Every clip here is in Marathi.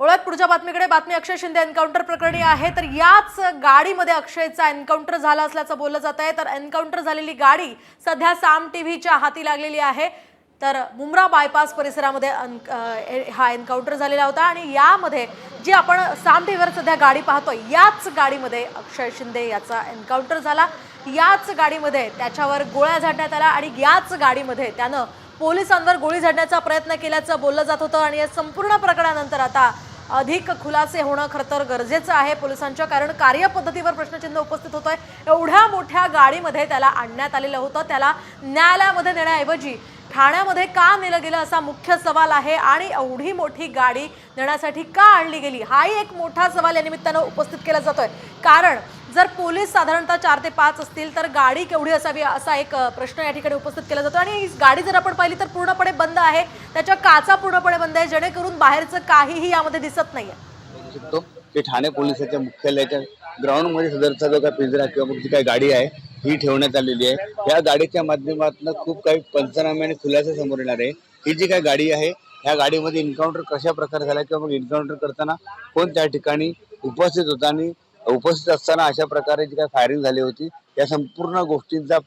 ओळख पुढच्या बातमीकडे. बातमी अक्षय शिंदे एन्काउंटर प्रकरणी आहे. तर याच गाडीमध्ये अक्षयचा एन्काउंटर झाला असल्याचं बोललं जात आहे. तर एन्काउंटर झालेली गाडी सध्या साम टीव्हीच्या हाती लागलेली आहे. तर मुंब्रा बायपास परिसरामध्ये ए- हा एन्काउंटर झालेला होता आणि यामध्ये जी आपण साम टीव्हीवर सध्या गाडी पाहतो याच गाडीमध्ये अक्षय शिंदे याचा एन्काउंटर झाला. याच गाडीमध्ये त्याच्यावर गोळ्या झाडण्यात आल्या आणि याच गाडीमध्ये त्यानं पोलिसांवर गोळी झाडण्याचा प्रयत्न केल्याचं बोललं जात होतं. आणि या संपूर्ण प्रकरणानंतर आता अधिक खुलासे होणं खरं तर गरजेचं आहे पोलिसांच्या कारण कार्यपद्धतीवर प्रश्नचिन्ह उपस्थित होतोय. एवढ्या मोठ्या गाडीमध्ये त्याला आणण्यात आलेलं होतं. त्याला न्यायालयामध्ये नेण्याऐवजी ठाण्यामध्ये का नेलं गेलं असा मुख्य सवाल आहे आणि एवढी मोठी गाडी नेण्यासाठी का आणली गेली? हाही एक मोठा सवाल या निमित्तानं उपस्थित केला जातोय. कारण जर पोलीस साधारणतः चार ते पाच असतील तर गाडी केवढी असावी असा एक प्रश्न या ठिकाणी उपस्थित केला जातो. आणि ही गाडी जर आपण पाहिली तर पूर्णपणे बंद आहे. त्याच्या काचा पूर्णपणे बंद आहे. जेणेकरून बाहेरचं काहीही यामध्ये दिसत नाहीये. की ठाणे पोलिसाच्या मुख्यालयाच्या ग्राउंडमध्ये सदरचा जो काही पिंजरा किंवा मग जी काही गाडी आहे ही ठेवण्यात आलेली आहे. या गाडीच्या माध्यमातून खूप काही पंचनामे आणि खुलासे समोर येणार आहे. ही जी काही गाडी आहे ह्या गाडीमध्ये एन्काउंटर कशा प्रकारे झाला किंवा मग एन्काउंटर करताना कोण त्या ठिकाणी उपस्थित होता आणि उपस्थित असताना अशा प्रकारे जी काही फायरिंग झाली होती या संपूर्ण गोष्टींचा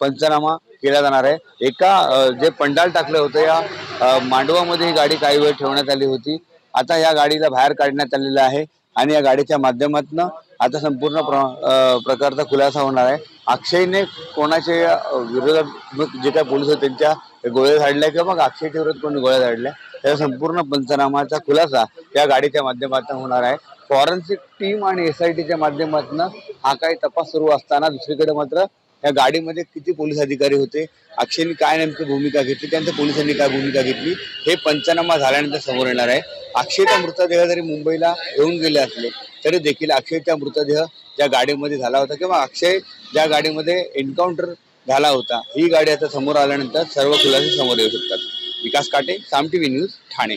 पंचनामा केला जाणार आहे. एका जे पंडाल टाकलं होतं या मांडवामध्ये ही गाडी काही वेळ ठेवण्यात आली होती. आता या गाडीला बाहेर काढण्यात आलेलं आहे आणि या गाडीच्या माध्यमातून आता संपूर्ण प्रकारचा खुलासा होणार आहे. अक्षयने कोणाच्या विरोधात जे काही पोलीस होते त्यांच्या गोळ्या झाडल्या किंवा मग अक्षयच्या विरोधात कोणी गोळ्या झाडल्या? या संपूर्ण पंचनामाचा खुलासा या गाडीच्या माध्यमातून होणार आहे. फॉरेन्सिक टीम आणि एस आय टीच्या माध्यमातून हा काही तपास सुरू असताना दुसरीकडे मात्र या गाडीमध्ये किती पोलीस अधिकारी होते अक्षयने काय नेमकी भूमिका घेतली त्यानंतर पोलिसांनी काय भूमिका घेतली हे पंचनामा झाल्यानंतर समोर येणार आहे. अक्षयचा मृतदेह जरी मुंबईला घेऊन गेले असले तरी देखील अक्षयचा मृतदेह ज्या गाडीमध्ये झाला होता किंवा अक्षय ज्या गाडीमध्ये एन्काउंटर झाला होता ही गाडी आता समोर आल्यानंतर सर्व खुलासे समोर येऊ शकतात. विकास काटे साम टीव्ही न्यूज ठाणे.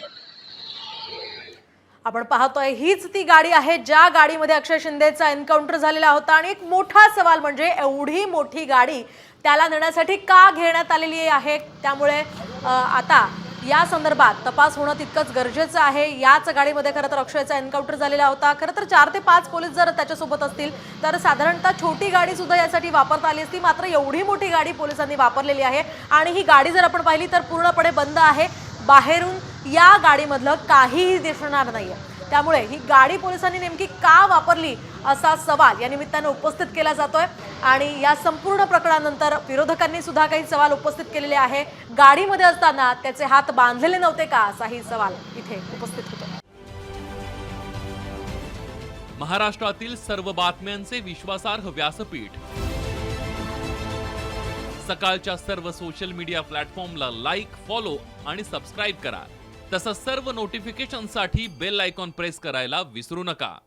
आपण पाहतोय हीच ती गाडी आहे ज्या गाडीमध्ये अक्षय शिंदेचा एन्काउंटर झालेला होता. आणि एक मोठा सवाल म्हणजे एवढी मोठी गाडी त्याला नेण्यासाठी का घेण्यात आलेली आहे? त्यामुळे आता या संदर्भात तपास होणं तितकंच गरजेचं आहे. याच गाडीमध्ये खरं तर अक्षयचा एन्काउंटर झालेला होता. खरं तर चार ते पाच पोलीस जर त्याच्यासोबत असतील तर साधारणतः छोटी गाडी सुद्धा यासाठी वापरता आली असती. मात्र एवढी मोठी गाडी पोलिसांनी वापरलेली आहे आणि ही गाडी जर आपण पाहिली तर पूर्णपणे बंद आहे. बाहेरून या गाडीमधलं काहीही दिसणार नाहीये. त्यामुळे ही गाडी पोलिसांनी नेमकी का वापरली असा सवाल या निमित्तानं उपस्थित केला जातोय. आणि या संपूर्ण प्रकरणानंतर विरोधकांनी सुद्धा काही सवाल उपस्थित केलेले आहे. गाडीमध्ये असताना त्याचे हात बांधलेले नव्हते का असाही सवाल इथे उपस्थित होतो. महाराष्ट्रातील सर्व बातम्यांचे विश्वासार्ह व्यासपीठ. सकाळच्या सर्व सोशल मीडिया प्लॅटफॉर्मला लाईक फॉलो आणि सबस्क्राईब करा. तसंच सर्व नोटिफिकेशनसाठी बेल आयकॉन प्रेस करायला विसरू नका.